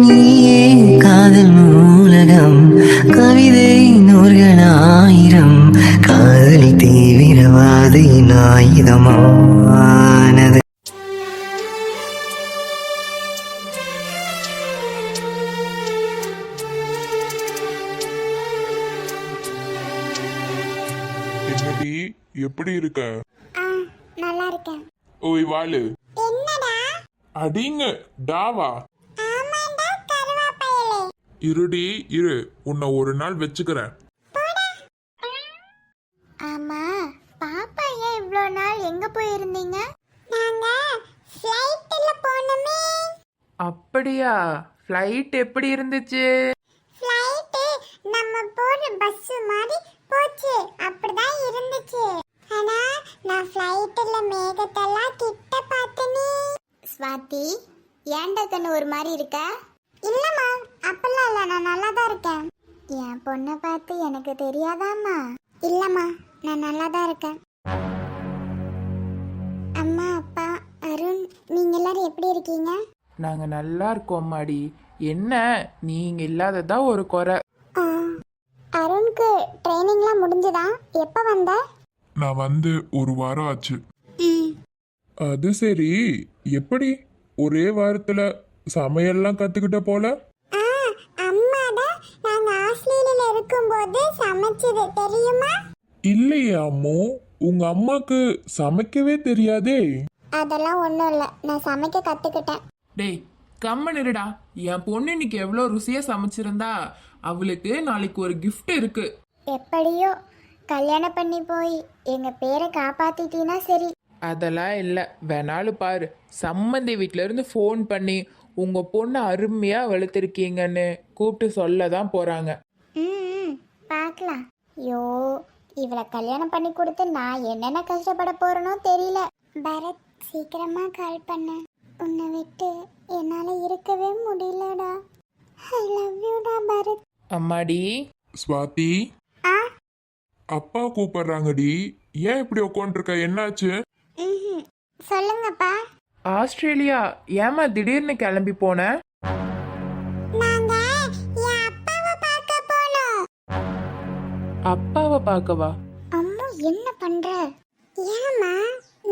நீயே காதல் நூலகம் கவிதை நூல்களாயிரம் காதல் தீவிரவாதியின் ஆயுதமானது என்னடி எப்படி இருக்க? நல்லா இருக்கேன். ஓய் வாளு. என்னடா? அடிங்க டாவா இருடி இரு. உன்னை ஒரு நாள் வச்சுக்கிறேன். ஆமா பாப்பா ஏன் இவ்வளோ நாள் எங்க போயிருந்தீங்க? நாங்க ஃப்ளைட்ல போனோமே. அப்படியா? ஃப்ளைட் எப்படி இருந்துச்சு? ஃப்ளைட் நம்ம போற பஸ் மாதிரி போச்சு. அப்படிதான் இருந்துச்சு. ஆனா நான் ஃப்ளைட்ல மேகத்தெல்லாம் கிட்ட பார்த்தனே. ஸ்வாதி ஏன்டா கண்ணு ஒரு மாதிரி இருக்க? இல்லம்மா அப்பெல்லாம் இல்ல. நான் நல்லா தான் இருக்கேன். என் பொண்ணை பார்த்து எனக்கு தெரியாதாம்மா இல்லம்மா நான் நல்லா தான் இருக்கேன். அம்மா அப்பா அருண் நீங்க எல்லாரும் எப்படி இருக்கீங்க? நாங்க நல்லா இருக்கோம் மாடி என்ன நீங்க இல்லாததா ஒரு குறை. ஆ, அருணுக்கு ட்ரைனிங்லாம் முடிஞ்சுதா? எப்போ வந்த? நான் வந்து ஒரு வாரம் ஆச்சு. அது சரி. எப்படி? ஒரே வாரத்துல சமையல்லாம் கத்துக்கிட்ட போல? ஆ அம்மா தான் நாங்கள் ஆஸ்திரேலியாவில் இருக்கும்போது சமைச்சது. தெரியுமா? இல்லையே அம்மு. உங்க அம்மாக்கு சமைக்கவே தெரியாதே. அதெல்லாம் இல்லை. நான் சமைக்க கற்றுக்கிட்டேன் டேய் கம்மன் இருடா. என் பொண்ணு இன்னைக்கு எவ்வளோ ருசியா சமைச்சிருந்தா அவளுக்கு நாளைக்கு ஒரு gift இருக்கு. எப்படியோ கல்யாணம் பண்ணி போய் எங்கள் பேரை காப்பாத்திட்டீன்னா சரி. அதெல்லாம் இல்லை. வேணாலும் பாரு. சம்மந்தி வீட்ல இருந்து ஃபோன் பண்ணி உங்க பொண்ணு அருமையா வளர்த்துருக்கீங்கன்னு கூப்பிட்டு சொல்ல தான் போறாங்க. ம் ம், பார்க்கலாம். ஐயோ இவளை கல்யாணம் பண்ணி கொடுத்து நான் என்னென்ன கஷ்டப்பட போறேனோ தெரியல. பரத் சீக்கிரமா கால் பண்ண. உன்னை விட்டு என்னால இருக்கவே முடியலடா. ஐ லவ் யூடா பரத். அம்மாடி. ஸ்வாதி ஆ? அப்பா கூப்பிடுறாங்கடி. ஏன் இப்படி உட்காந்துருக்க என்னாச்சு? ம்ஹும். சொல்லுங்கப்பா. ஆஸ்திரேலியா ஏமா திடீர்னு கிளம்பி போன? அப்பாவை பார்க்க போனோம். அப்பாவை பார்க்கவா? அம்மு என்ன பண்ற? ஏமா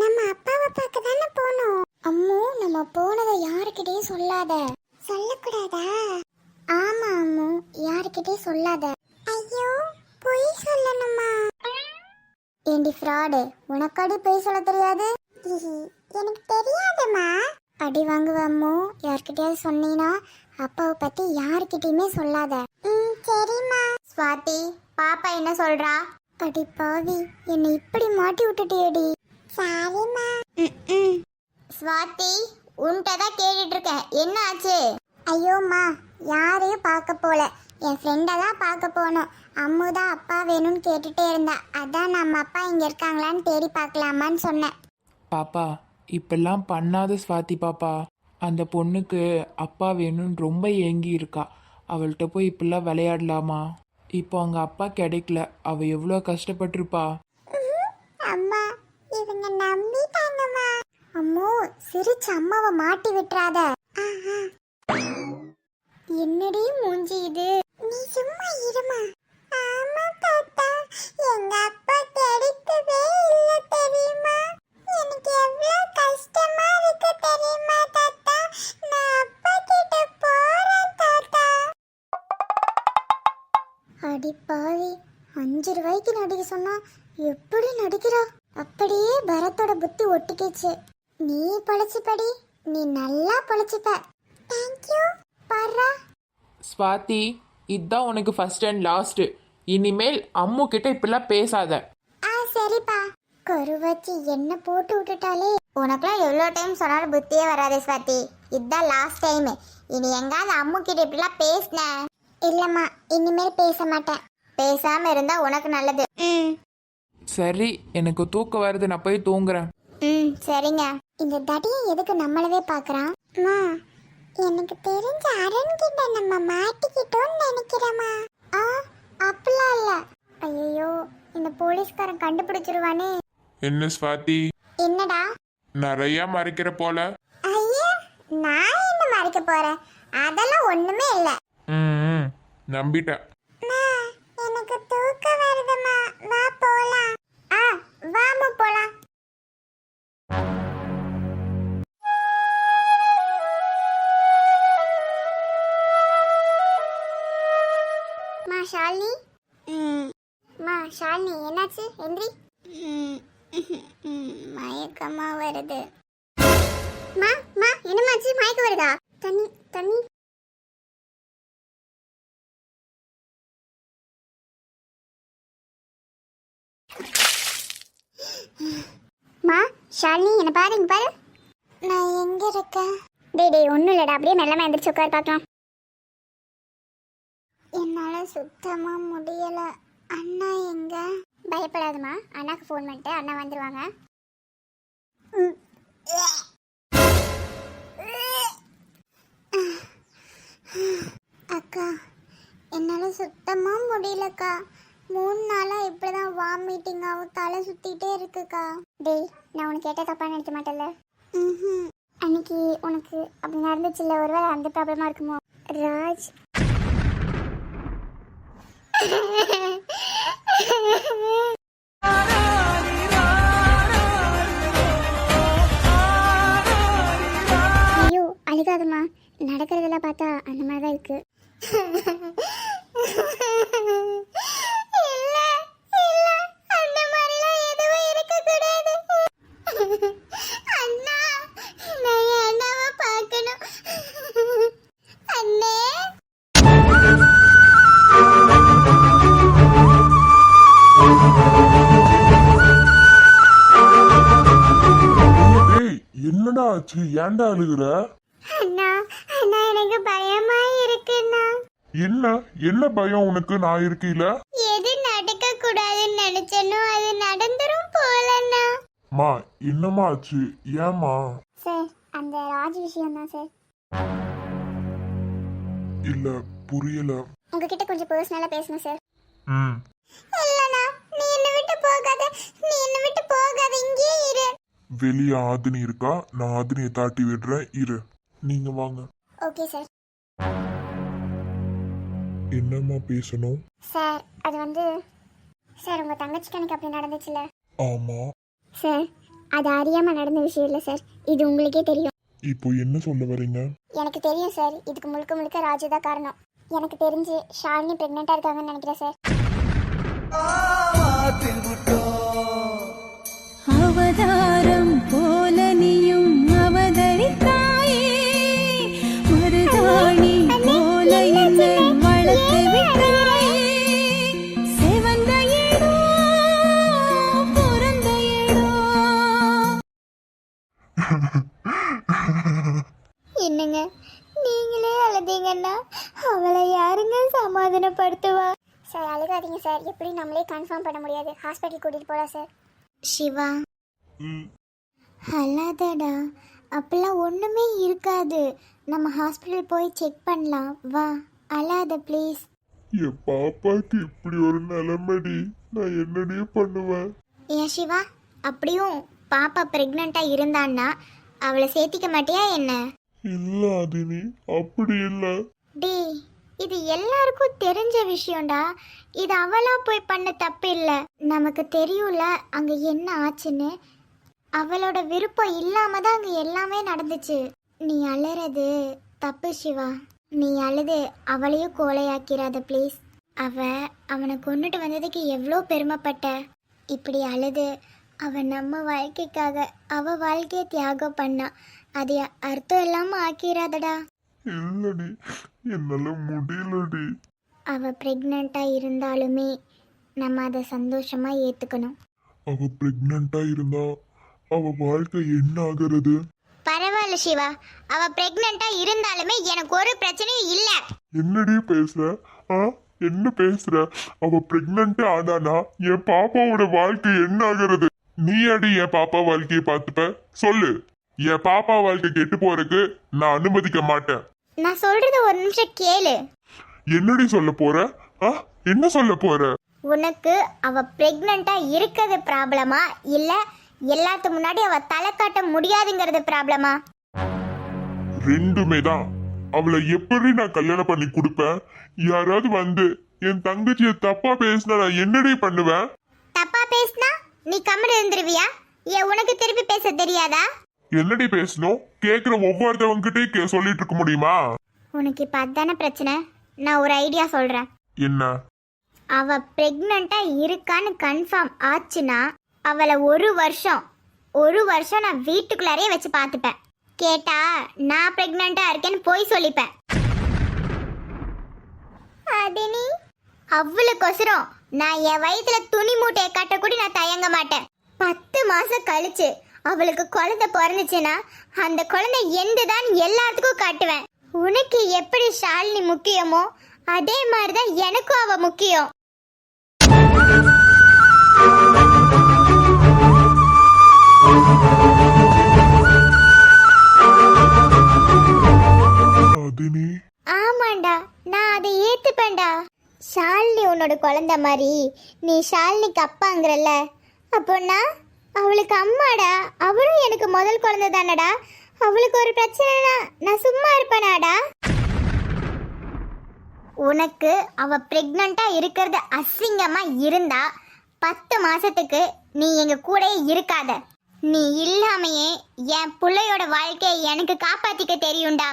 நம்ம அப்பாவை பார்க்க தானே போனோம். அம்மு நம்ம போனதை யாருக்கிட்டயும் சொல்லாத. சொல்லக்கூடாதா? ஆமா அம்மு யாருக்கிட்டயும் சொல்லாத. ஐயோ பொய் சொல்லணுமா? ஏண்டி ஃப்ராடு உனக்காடி பொய் சொல்ல தெரியாது? எனக்கு தெரியாதுமா அடி வாங்குவ அம்மு யார்கிட்டயாவது சொன்னீனா அப்பாவை பத்தி யாருக்கிட்டயுமே சொல்லாத. ம் சரிம்மா. ஸ்வாதி பாப்பா என்ன சொல்றா? அடி பாவி என்னை இப்படி மாட்டி விட்டுட்டியடி. சாரிம்மா. ஸ்வாதி உன்கிட்ட தான் கேட்டுட்டு இருக்கேன். என்ன ஆச்சு? ஐயோம்மா யாரையும் பார்க்க போல. என் ஃப்ரெண்டை தான் பார்க்க போனோம். அம்மு தான் அப்பா வேணும்னு கேட்டுட்டே இருந்தா. அதான் நம்ம அப்பா இங்க இருக்காங்களான்னு தேடி பார்க்கலாமான்னு சொன்னேன். பாப்பா இப்பெல்லாம் பண்ணாத ஸ்வாதி பாப்பா அந்த பொண்ணுக்கு அப்பா வேணும்னு ரொம்ப ஏங்கி இருக்கா. அவள்கிட்ட போய் இப்பெல்லாம் விளையாடலாமா? இப்போ அவங்க அப்பா கிடைக்கல. அவ எவ்வளோ கஷ்டப்பட்டிருப்பா. அம்மா இவங்க நம்பிட்டாங்கம்மா. அம்மோ சிரிச்சு அம்மாவை மாட்டி விட்டுறாத. என்னடி மூஞ்சி இது? நீ சும்மா இருமா. சொன்னா எப்படி நடிக்கிறா? அப்படியே பரத்தோட புத்தி ஒட்டிக்கிச்சு. நீ பழச்சுப்படி நீ நல்லா பழச்சுப்ப. தேங்க்யூ பாரா ஸ்வாதி இதுதான் உனக்கு ஃபர்ஸ்ட் அண்ட் லாஸ்ட் இனிமேல் அம்மு கிட்ட இப்படிலாம் பேசாத. ஆ சரிப்பா. கரு வச்சு என்ன போட்டு விட்டுட்டாலே உனக்குலாம் எவ்வளோ டைம் சொன்னாலும் புத்தியே வராது ஸ்வாதி. இதுதான் லாஸ்ட் டைம் இனி எங்காவது அம்மு கிட்ட இப்படிலாம் பேசின. இல்லம்மா இனிமேல் பேச மாட்டேன். பேசாம இருந்தா உனக்கு நல்லது. ம். சரி எனக்கு தூக்கம் வருது நான் போய் தூங்குறேன். ம் சரிங்க. இந்த தடியை எதுக்கு நம்மளவே பார்க்கறான்? அம்மா எனக்கு தெரிஞ்ச அரண் கிட்ட நம்ம மாட்டிக்கிட்டோம்னு நினைக்கிறேம்மா. ஆ அப்படிலாம் இல்ல. ஐயோ இந்த போலீஸ்காரன் கண்டுபிடிச்சிருவானே. என்ன ஸ்வாதி என்னடா? நிறைய மறைக்கிற போல. ஐயா நான் என்ன மறைக்க போறேன்? அதெல்லாம் ஒண்ணுமே இல்ல. ம் நம்பிட்டேன். அம்மா, எனக்கு தூக்கம் வருதுமா போலாம். ஆ வாமா போலாம். மா ஷாலினி? மா. ஷாலினி என்னாச்சு? எந்திரி. மயக்கமா வருது. மா மா என்னமாச்சு மயக்கம் வருதா? தண்ணி தண்ணி. மா ஷாலினி என்ன பாரு இங்க பாரு. நான் எங்க இருக்கேன்? டேய் டேய் ஒண்ணும் இல்லடா அப்படியே மெல்லமா எந்திரிச்சு உட்கார் பார்க்கலாம் என்னால சுத்தமா முடியல. அண்ணா எங்க? பயப்படாதம்மா அண்ணாக்கு ஃபோன் பண்ணிட்டு அண்ணா வந்துருவாங்க. ம். அக்கா என்னால சுத்தமா முடியலக்கா. மூணு நாளா இப்படிதான் வாமிட்டிங் ஆகும் தலை சுத்திட்டே இருக்குக்கா. டேய் நான் உனக்கு கேட்ட தப்பா நினைக்க மாட்டேன்ல? ம்ஹும். அன்னைக்கு உனக்கு அப்படி நடந்துச்சு இல்லை ஒருவேளை அந்த ப்ராப்ளமா இருக்குமோ? ராஜ். ஐயோ அழுகாதம்மா. நடக்கிறதெல்லாம் பார்த்தா அந்த மாதிரி தான் இருக்கு. அண்ணா நான் அண்ணாவை பார்க்கணும். அண்ணே. என்னடா ஆச்சு? ஏன்டா அழுகுற? அண்ணா அண்ணா எனக்கு பயமா இருக்குண்ணா. என்ன? என்ன பயம் உனக்கு? நான் இருக்கையில? எது நடக்க கூடாதுன்னு நினைச்சனோ அது நடந்துரும் போலண்ணா. மா என்னம்மா ஆச்சு? ஏம்மா? சார் அந்த ராஜ் விஷயம் தான் சார். இல்ல புரியல. உங்ககிட்ட கொஞ்சம் பர்சனலா பேசணும் சார். ம். இல்லண்ணா நீ என்னை விட்டு போகாத நீ என்னை விட்டு போகாத இங்கேயே இரு. வெளியே ஆதினி இருக்கா? நான் ஆதினியை தாட்டி விடுறேன் இரு. நீங்க வாங்க. ஓகே சார் என்னம்மா பேசணும்? சார் அது வந்து சார் உங்க தங்கச்சிக்கு எனக்கு அப்படி நடந்துச்சுல ஆமா. சார் அது அறியாம நடந்த விஷயம் இல்லை சார். இது உங்களுக்கே தெரியும். இப்போ என்ன சொல்ல வரீங்க? எனக்கு தெரியும் சார் இதுக்கு முழுக்க முழுக்க ராஜு தான் காரணம். எனக்கு தெரிஞ்சு ஷாலினி பிரெக்னெண்டா இருக்காங்கன்னு நினைக்கிறேன் சார். ஹாஸ்பிட்டல் கூட்டிட்டு போலாம் சார் சிவா. ம், அழாதடா. அப்பெல்லாம் ஒண்ணுமே இருக்காது. நம்ம ஹாஸ்பிட்டல் போய் செக் பண்ணலாம். வா அழாத ப்ளீஸ் என் பாப்பாக்கு இப்படி ஒரு நிலைமடி. நான் என்னடி பண்ணுவேன்? ஏன் சிவா அப்படியும் பாப்பா ப்ரெக்னெண்ட்டாக இருந்தான்னா அவளை சேர்த்திக்க மாட்டியா என்ன? இல்ல ஆதினி. அப்படி இல்ல. டேய் இது எல்லாருக்கும் தெரிஞ்ச விஷயம்டா. இது அவளா போய் பண்ண தப்பு இல்லை நமக்கு தெரியும்ல அங்க என்ன ஆச்சுன்னு. அவளோட விருப்பம் இல்லாம தான் அங்க எல்லாமே நடந்துச்சு. நீ அழறது தப்பு சிவா. நீ அழுது அவளையும் கோலையாக்கிறாத ப்ளீஸ் அவ அவனை கொண்டுட்டு வந்ததுக்கு எவ்வளோ பெருமைப்பட்ட. இப்படி அழுது அவன் நம்ம வாழ்க்கைக்காக அவ வாழ்க்கையை தியாகம் பண்ணா. அது அர்த்தம் இல்லாம ஆக்கிறாதடா இல்லடி. என்னால முடியலடி. அவ ப்ரெக்னெண்ட்டாக இருந்தாலுமே நம்ம அதை சந்தோஷமாக ஏற்றுக்கணும் அவ பிரெக்னண்டா இருந்தா அவ வாழ்க்கை என்ன ஆகிறது? பரவாயில்ல சிவா. அவ ப்ரெக்னெண்ட்டாக இருந்தாலுமே எனக்கு ஒரு பிரச்சனையும் இல்லை. என்னடி பேசுற? ஆ? என்ன பேசுற? அவ பிரெக்னண்ட் ஆனானா என் பாப்பாவோட வாழ்க்கை என்ன ஆகிறது? நீ அடி என் பாப்பா வாழ்க்கையை பார்த்துப்ப. சொல்லு. என் பாப்பா வாழ்க்கை கெட்டு போறதுக்கு நான் அனுமதிக்க மாட்டேன். நான் சொல்றது ஒரு நிமிஷம் கேளு. என்னடி சொல்ல போற? ஆ? என்ன சொல்ல போற? உனக்கு அவ ப்ரெக்னெண்ட்டாக இருக்கிறது ப்ராப்ளமா இல்லை எல்லாத்து முன்னாடி அவ தலை காட்ட முடியாதுங்கிறது ப்ராப்ளமா ரெண்டுமே தான். அவளை எப்படி நான் கல்யாணம் பண்ணி கொடுப்பேன்? யாராவது வந்து என் தங்கச்சிய தப்பா பேசினா நான் என்னடி பண்ணுவேன்? தப்பா பேசினா நீ கம்முன்னு இருந்துருவியா? ஏன் உனக்கு திருப்பி பேச தெரியாதா? என்னடி பேசணும்? கேக்குற ஒவ்வொருத்தவங்கிட்டயும் கே சொல்லிட்டு இருக்க முடியுமா? உனக்கு இப்போ அதானே பிரச்சனை? நான் ஒரு ஐடியா சொல்கிறேன் என்ன? அவ பிரெக்னண்டா இருக்கான்னு கன்ஃபார்ம் ஆச்சுன்னா அவளை ஒரு வருஷம் ஒரு வருஷம் நான் வீட்டுக்குள்ளாரே வச்சு பார்த்துப்பேன். கேட்டா நான் பிரெக்னண்டா இருக்கேன்னு போய் சொல்லிப்பேன். அதினி அவளுக்கொசரம் நான் என் வயித்துல துணி மூட்டையை கட்ட கூட நான் தயங்க மாட்டேன். பத்து மாசம் கழிச்சு அவளுக்கு குழந்தை பிறந்துச்சுன்னா அந்த குழந்தை எந்துதான் எல்லாத்துக்கும் காட்டுவேன். உனக்கு எப்படி ஷாலினி முக்கியமோ அதே மாதிரிதான் எனக்கும் அவ முக்கியம். ஆமாண்டா நான் அதை ஏத்துப்பேன்டா. ஷாலினி உன்னோட குழந்தை மாதிரி நீ ஷாலினிக்கு அப்பாங்கிறல்ல அப்போனா அவளுக்கு அம்மாடா அவளும் எனக்கு முதல் குழந்தை தானடா. அவளுக்கு ஒரு பிரச்சனைனா நான் சும்மா இருப்பேனாடா. உனக்கு அவ பிரெக்னண்டா இருக்கிறது அசிங்கமா இருந்தா பத்து மாசத்துக்கு நீ எங்க கூடயே இருக்காத. நீ இல்லாமையே என் பிள்ளையோட வாழ்க்கையை எனக்கு காப்பாத்திக்க தெரியும்டா.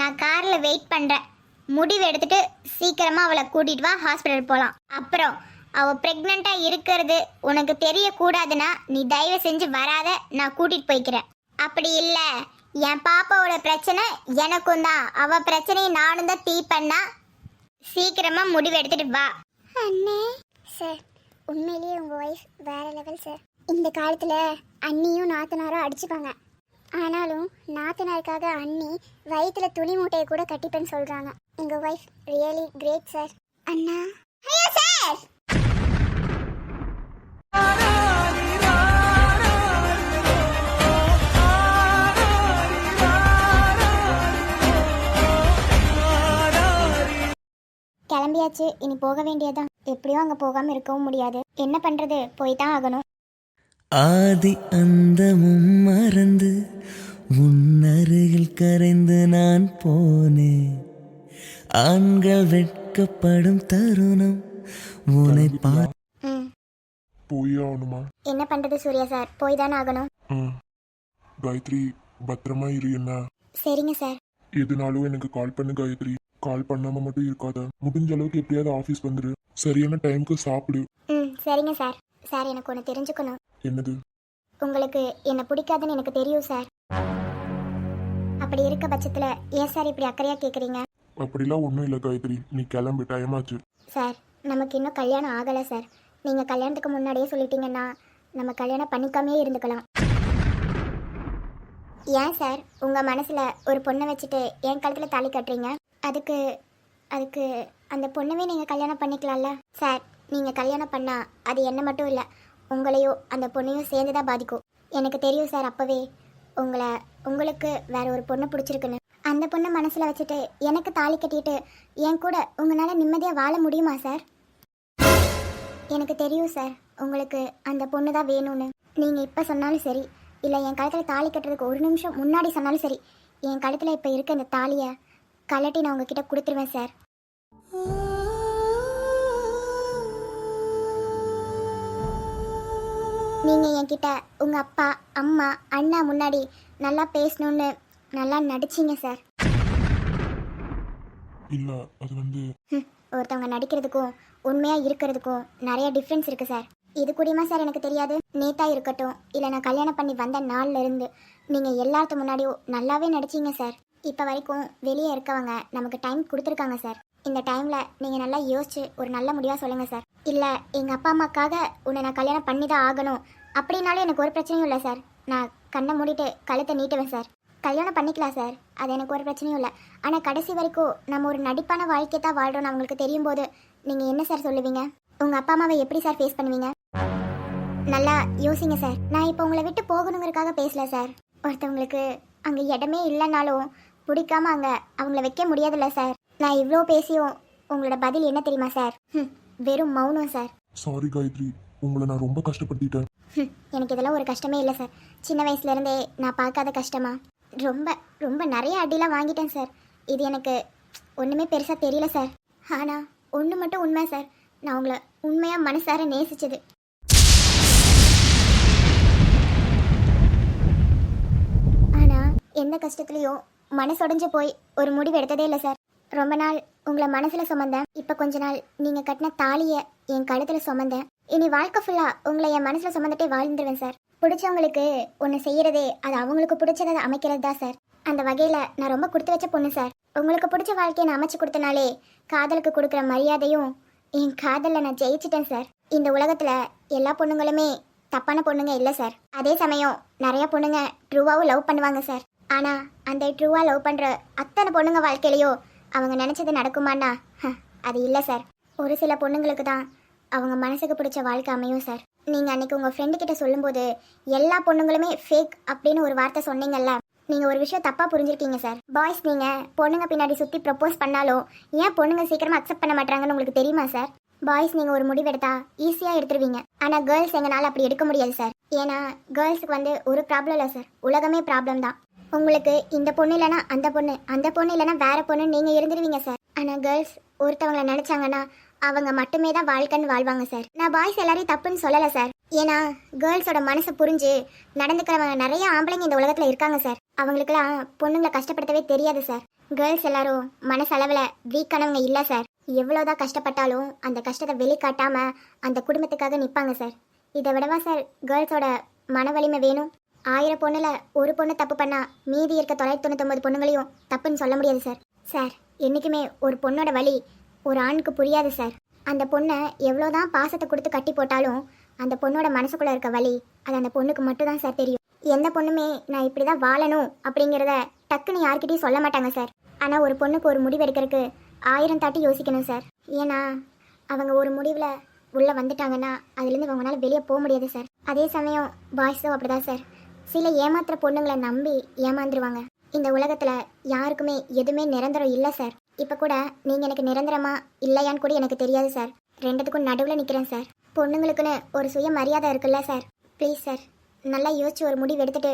நான் கார்ல வெயிட் பண்றேன். முடிவு எடுத்துட்டு சீக்கிரமா அவளை கூட்டிட்டு வா ஹாஸ்பிட்டல் போகலாம் அப்புறம் அவ பிரெக்னண்டா இருக்கிறது உனக்கு தெரியக்கூடாதுன்னா நீ தயவு செஞ்சு வராத நான் கூட்டிட்டு போய்க்கிறேன். அப்படி இல்ல. என் பாப்பாவோட பிரச்சனை எனக்கும் தான். அவ பிரச்சனையை நானும் தான் தீ பண்ணா சீக்கிரமா முடிவு எடுத்துட்டு வா. அண்ணே சார் உண்மையிலேயே உங்க ஒய்ஃப் வேற லெவல் சார் இந்த காலத்துல அண்ணியும் நாத்தனாரும் அடிச்சுப்பாங்க. ஆனாலும் நாத்தனாருக்காக அண்ணி வயிற்றுல துணி மூட்டையை கூட கட்டிப்பேன்னு சொல்றாங்க. எங்க ஒய்ஃப் ரியலி கிரேட் சார் அண்ணா. ஐயோ சார் கிளம்பியாச்சு. இனி போக வேண்டியதான் எப்படியும் அங்க போகாம இருக்கவும் முடியாது. என்ன பண்றது? போய் தான் ஆகணும். ஆதி அந்தமும் மறந்து உன்னருகில் கரைந்து நான் போனேன் ஆண்கள் வெட்கப்படும் தருணம் உன்னை பா போயே ஆகணுமா? என்ன பண்றது சூர்யா சார்? போய் தானே ஆகணும். ம். காயத்ரி பத்திரமா இரு என்ன? சரிங்க சார். எதுனாலும் எனக்கு கால் பண்ணு காயத்ரி. கால் பண்ணாம மட்டும் இருக்காத. முடிஞ்ச அளவுக்கு எப்படியாவது ஆபீஸ் வந்துரு. சரியான டைம்க்கு சாப்பிடு. ம் சரிங்க சார். சார் எனக்கு ஒன்று தெரிஞ்சுக்கணும். என்னது? உங்களுக்கு என்ன பிடிக்காதுன்னு எனக்கு தெரியும் சார். அப்படி இருக்க பட்சத்தில் ஏன் சார் இப்படி அக்கறையாக கேட்குறீங்க அப்படிலாம் ஒன்றும் இல்லை காயத்ரி. நீ கிளம்பு டைம் ஆச்சு. சார் நமக்கு இன்னும் கல்யாணம் ஆகலை சார். நீங்கள் கல்யாணத்துக்கு முன்னாடியே சொல்லிட்டீங்கன்னா நம்ம கல்யாணம் பண்ணிக்காமே இருந்துக்கலாம். ஏன் சார் உங்கள் மனசில் ஒரு பொண்ணை வச்சுட்டு என் கழுத்தில் தாலி கட்டுறீங்க? அதுக்கு அதுக்கு அந்த பொண்ணவே நீங்கள் கல்யாணம் பண்ணிக்கலாம்ல? சார் நீங்கள் கல்யாணம் பண்ணால் அது என்ன மட்டும் இல்லை உங்களையோ அந்த பொண்ணையும் சேர்ந்து தான் பாதிக்கும். எனக்கு தெரியும் சார் அப்போவே உங்களை உங்களுக்கு வேற ஒரு பொண்ணு பிடிச்சிருக்குன்னு. அந்த பொண்ணை மனசில் வச்சுட்டு எனக்கு தாலி கட்டிட்டு என் கூட உங்களால் நிம்மதியாக வாழ முடியுமா சார்? எனக்கு தெரியும் சார் உங்களுக்கு அந்த பொண்ணு தான் வேணும்னு. நீங்கள் இப்போ சொன்னாலும் சரி இல்லை என் கழுத்தில் தாலி கட்டுறதுக்கு ஒரு நிமிஷம் முன்னாடி சொன்னாலும் சரி என் கழுத்தில் இப்போ இருக்க இந்த தாலியை கலட்டி நான் உங்ககிட்ட கொடுத்துருவேன் சார். நீங்கள் என்கிட்ட உங்கள் அப்பா அம்மா அண்ணா முன்னாடி நல்லா பேசணும்னு நல்லா நடிச்சிங்க சார். இல்ல அது வந்து ஹம், ஒருத்தவங்க நடிக்கிறதுக்கும் உண்மையா இருக்கிறதுக்கும் நிறைய டிஃப்ரென்ஸ் இருக்கு சார். இது கூடயுமா சார் எனக்கு தெரியாது. நேத்தா இருக்கட்டும் இல்ல நான் கல்யாணம் பண்ணி வந்த நாள்ல இருந்து நீங்க எல்லாத்து முன்னாடியும் நல்லாவே நடிச்சீங்க சார். இப்ப வரைக்கும் வெளியே இருக்கவங்க நமக்கு டைம் கொடுத்துருக்காங்க சார். இந்த டைமில் நீங்கள் நல்லா யோசிச்சு ஒரு நல்ல முடிவாக சொல்லுங்கள் சார் இல்லை எங்கள் அப்பா அம்மாக்காக உன்னை நான் கல்யாணம் பண்ணி தான் ஆகணும் அப்படின்னாலும் எனக்கு ஒரு பிரச்சனையும் இல்லை சார் நான் கண்ணை மூடிட்டு கழுத்தை நீட்டுவேன் சார் கல்யாணம் பண்ணிக்கலாம் சார் அது எனக்கு ஒரு பிரச்சனையும் இல்லை. ஆனால் கடைசி வரைக்கும் நம்ம ஒரு நடிப்பான வாழ்க்கை தான் வாழ்கிறோம்னு அவங்களுக்கு தெரியும் போது நீங்கள் என்ன சார் சொல்லுவீங்க? உங்கள் அப்பா அம்மாவை எப்படி சார் ஃபேஸ் பண்ணுவீங்க? நல்லா யோசிங்க சார் நான் இப்போ உங்களை விட்டு போகணுங்கிறதுக்காக பேசல சார் ஒருத்தவங்களுக்கு அங்கே இடமே இல்லைனாலும் பிடிக்காம அங்கே அவங்கள வைக்க முடியாதுல்ல சார் நான் இவ்வளோ பேசியும் உங்களோட பதில் என்ன தெரியுமா சார்? ஹம், வெறும் மௌனம் சார். சாரி காயத்ரி. உங்களை நான் ரொம்ப கஷ்டப்படுத்திட்டேன். ஹம், எனக்கு இதெல்லாம் ஒரு கஷ்டமே இல்லை சார். சின்ன வயசுலேருந்தே நான் பார்க்காத கஷ்டமா? ரொம்ப ரொம்ப நிறைய அடிலாம் வாங்கிட்டேன் சார். இது எனக்கு ஒன்றுமே பெருசாக தெரியல சார். ஆனால் ஒன்று மட்டும் உண்மை சார். நான் உங்களை உண்மையாக மனசார நேசிச்சது. ஆனால் எந்த கஷ்டத்துலேயும் மனசொடைஞ்சு போய் ஒரு முடிவு எடுத்ததே இல்லை சார். ரொம்ப நாள் உங்களை மனசில் சுமந்தேன். இப்போ கொஞ்ச நாள் நீங்கள் கட்டின தாலியை என் கழுத்தில் சுமந்தேன். இனி வாழ்க்கை ஃபுல்லாக உங்களை என் மனசில் சுமந்துட்டே வாழ்ந்துருவேன் சார் பிடிச்சவங்களுக்கு ஒன்று செய்யறதே அது அவங்களுக்கு பிடிச்சதை அமைக்கிறது தான் சார் அந்த வகையில் நான் ரொம்ப கொடுத்து வச்ச பொண்ணு சார் உங்களுக்கு பிடிச்ச வாழ்க்கையை நான் அமைச்சு கொடுத்தனாலே காதலுக்கு கொடுக்குற மரியாதையும் என் காதலில் நான் ஜெயிச்சிட்டேன் சார் இந்த உலகத்தில் எல்லா பொண்ணுங்களுமே தப்பான பொண்ணுங்க இல்லை சார் அதே சமயம் நிறைய பொண்ணுங்க ட்ரூவாகவும் லவ் பண்ணுவாங்க சார் ஆனால் அந்த ட்ரூவாக லவ் பண்ணுற அத்தனை பொண்ணுங்க வாழ்க்கையிலையோ அவங்க நினச்சது நடக்குமாண்ணா? ஹ, அது இல்லை சார் ஒரு சில பொண்ணுங்களுக்கு தான் அவங்க மனசுக்கு பிடிச்ச வாழ்க்கை அமையும் சார் நீங்கள் அன்னைக்கு உங்கள் ஃப்ரெண்டு கிட்ட சொல்லும்போது எல்லா பொண்ணுங்களுமே ஃபேக் அப்படின்னு ஒரு வார்த்தை சொன்னீங்கல்ல? நீங்கள் ஒரு விஷயம் தப்பாக புரிஞ்சிருக்கீங்க சார் பாய்ஸ் நீங்கள் பொண்ணுங்க பின்னாடி சுற்றி ப்ரப்போஸ் பண்ணாலும் ஏன் பொண்ணுங்க சீக்கிரமாக அக்செப்ட் பண்ண மாட்டாங்கன்னு உங்களுக்கு தெரியுமா சார் பாய்ஸ் நீங்கள் ஒரு முடிவெடுத்தா ஈஸியாக எடுத்துருவீங்க. ஆனால் கேர்ள்ஸ் எங்களால் அப்படி எடுக்க முடியாது சார் ஏன்னா கேர்ள்ஸுக்கு வந்து ஒரு ப்ராப்ளம் இல்லை சார் உலகமே ப்ராப்ளம் தான். உங்களுக்கு இந்த பொண்ணு இல்லைனா அந்த பொண்ணு அந்த பொண்ணு இல்லைனா வேற பொண்ணு நீங்கள் இருந்துருவீங்க சார் ஆனால் கேர்ள்ஸ் ஒருத்தவங்களை நினச்சாங்கன்னா அவங்க மட்டுமே தான் வாழ்க்கைன்னு வாழ்வாங்க சார் நான் பாய்ஸ் எல்லாரையும் தப்புன்னு சொல்லலை சார் ஏன்னா கேர்ள்ஸோட மனசை புரிஞ்சு நடந்துக்கிறவங்க நிறைய ஆம்பளைங்க இந்த உலகத்தில் இருக்காங்க சார் அவங்களுக்கெல்லாம் பொண்ணுங்களை கஷ்டப்படுத்தவே தெரியாது சார் கேர்ள்ஸ் எல்லாரும் மனசளவில் வீக்கானவங்க இல்லை சார் எவ்வளோதான் கஷ்டப்பட்டாலும் அந்த கஷ்டத்தை வெளிக்காட்டாமல் அந்த குடும்பத்துக்காக நிற்பாங்க சார் இதை விடவா சார் கேர்ள்ஸோட மன வலிமை வேணும்? ஆயிரம் பொண்ணுல ஒரு பொண்ணு தப்பு பண்ணா மீதி இருக்க தொள்ளாயிரத்தி தொண்ணூத்தொம்பது பொண்ணுங்களையும் தப்புன்னு சொல்ல முடியாது சார் சார் என்றைக்குமே ஒரு பொண்ணோட வலி ஒரு ஆணுக்கு புரியாது சார் அந்த பொண்ணை எவ்வளோதான் பாசத்தை கொடுத்து கட்டி போட்டாலும் அந்த பொண்ணோட மனசுக்குள்ளே இருக்க வலி அது அந்த பொண்ணுக்கு மட்டும்தான் சார் தெரியும். எந்த பொண்ணுமே நான் இப்படி தான் வாழணும் அப்படிங்கிறத டக்குன்னு யார்கிட்டையும் சொல்ல மாட்டாங்க சார் ஆனால் ஒரு பொண்ணுக்கு ஒரு முடிவு எடுக்கிறதுக்கு ஆயிரம் தாட்டி யோசிக்கணும் சார் ஏன்னா அவங்க ஒரு முடிவில் உள்ளே வந்துட்டாங்கன்னா அதுலேருந்து அவங்களால வெளியே போக முடியாது சார் அதே சமயம் பாய்ஸும் அப்படிதான் சார் சில ஏமாத்துற பொண்ணுங்களை நம்பி ஏமாந்துருவாங்க. இந்த உலகத்தில் யாருக்குமே எதுவுமே நிரந்தரம் இல்லை சார். இப்போ கூட நீங்கள் எனக்கு நிரந்தரமா இல்லையான்னு கூட எனக்கு தெரியாது சார். ரெண்டுத்துக்கும் நடுவில் நிற்கிறேன் சார். பொண்ணுங்களுக்குன்னு ஒரு சுய மரியாதை இருக்குல்ல சார். Please sir. நல்லா யோசிச்சு ஒரு முடிவு எடுத்துட்டு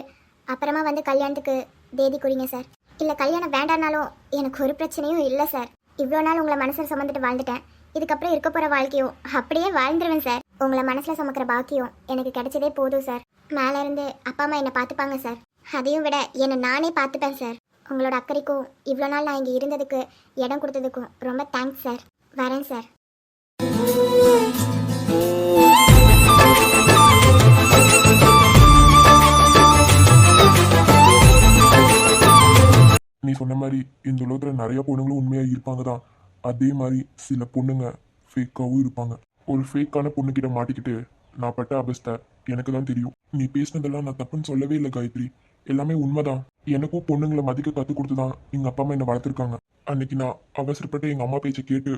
அப்புறமா வந்து கல்யாணத்துக்கு தேதி குறிங்க சார். இல்லை கல்யாணம் வேண்டானாலும் எனக்கு ஒரு பிரச்சனையும் இல்லை சார். இவ்வளோ நாள் உங்களை மனசில் சுமந்துட்டு வாழ்ந்துட்டேன். இதுக்கப்புறம் இருக்க போகிற வாழ்க்கையும் அப்படியே வாழ்ந்துருவேன் சார். உங்களை மனசில் சுமக்கிற பாக்கியம் எனக்கு கிடைச்சதே போதும் சார். மேலே இருந்து அப்பா அம்மா என்னை பார்த்துப்பாங்க சார். அதையும் விட என்னை நானே பார்த்துப்பேன் சார். உங்களோட அக்கறைக்கும் இவ்வளோ நாள் நான் இங்கே இருந்ததுக்கு இடம் கொடுத்ததுக்கும் ரொம்ப தேங்க்ஸ் சார். வரேன் சார். நீ சொன்ன மாதிரி இந்த உலகத்தில் நிறைய பொண்ணுங்களும் உண்மையாக இருப்பாங்க தான் அதே மாதிரி சில பொண்ணுங்க ஃபேக்காகவும் இருப்பாங்க. ஒரு ஃபேக்கான பொண்ணுக்கிட்ட மாட்டிக்கிட்டு நான் பட்ட அவஸ்தை எனக்கு தான் தெரியும். நீ பேசினதெல்லாம் நான் தப்புன்னு சொல்லவே இல்லை காயத்ரி. எல்லாமே உண்மைதான். எனக்கும் பொண்ணுங்களை மதிக்க கற்றுக் கொடுத்து தான் எங்கள் அப்பா அம்மா என்னை வளர்த்துருக்காங்க. அன்னைக்கு நான் அவசரப்பட்டு எங்கள் அம்மா பேச்சை கேட்டு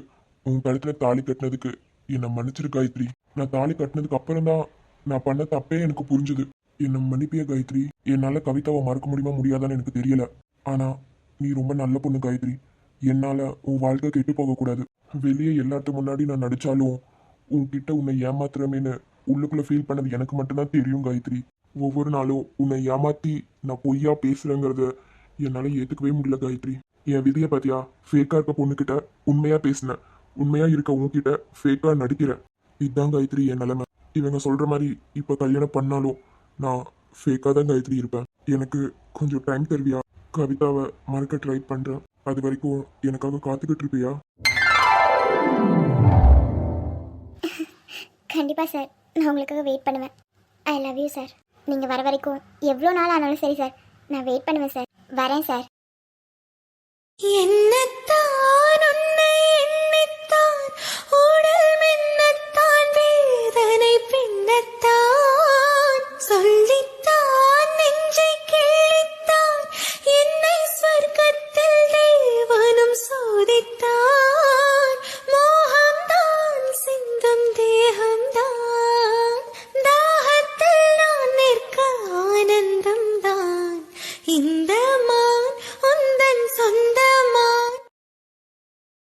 உன் கழுத்துல தாலி கட்டினதுக்கு என்னை மன்னிச்சிரு காயத்ரி. நான் தாலி கட்டினதுக்கு அப்புறம் தான் நான் பண்ண தப்பே எனக்கு புரிஞ்சுது. என்னை மன்னிப்பிய காயத்ரி? என்னால் கவிதாவை மறக்க முடியுமா முடியாதான்னு எனக்கு தெரியல. ஆனா நீ ரொம்ப நல்ல பொண்ணு காயத்ரி. என்னால் உன் வாழ்க்கை கெட்டு போகக்கூடாது. வெளியே எல்லாத்து முன்னாடி நான் நடிச்சாலும் உன்கிட்ட உன்னை ஏமாத்துறமேன்னு உள்ளுக்குள்ள ஃபீல் பண்ணது எனக்கு மட்டும்தான் தெரியும் காயத்ரி. ஒவ்வொரு நாளும் உன்னை ஏமாத்தி நான் பொய்யா பேசுறேங்கிறத என்னால ஏத்துக்கவே முடியல காயத்ரி. என் விதியை பாத்தியா? ஃபேக்கா இருக்க பொண்ணுகிட்ட உண்மையா பேசினேன் உண்மையா இருக்க உன்கிட்ட ஃபேக்கா நடிக்கிறேன் இதுதான் காயத்ரி என் நிலைமை. இவங்க சொல்ற மாதிரி இப்ப கல்யாணம் பண்ணாலும் நான் ஃபேக்கா தான் காயத்ரி இருப்பேன். எனக்கு கொஞ்சம் டைம் தருவியா? கவிதாவை மறக்க ட்ரை பண்றேன். அது வரைக்கும் எனக்காக காத்துக்கிட்டு இருப்பியா? கண்டிப்பாக சார் நான் உங்களுக்காக வெயிட் பண்ணுவேன். ஐ லவ் யூ சார் நீங்கள் வர வரைக்கும் எவ்வளோ நாள் ஆனாலும் சரி சார் நான் வெயிட் பண்ணுவேன் சார் வரேன் சார் என்னத்தான்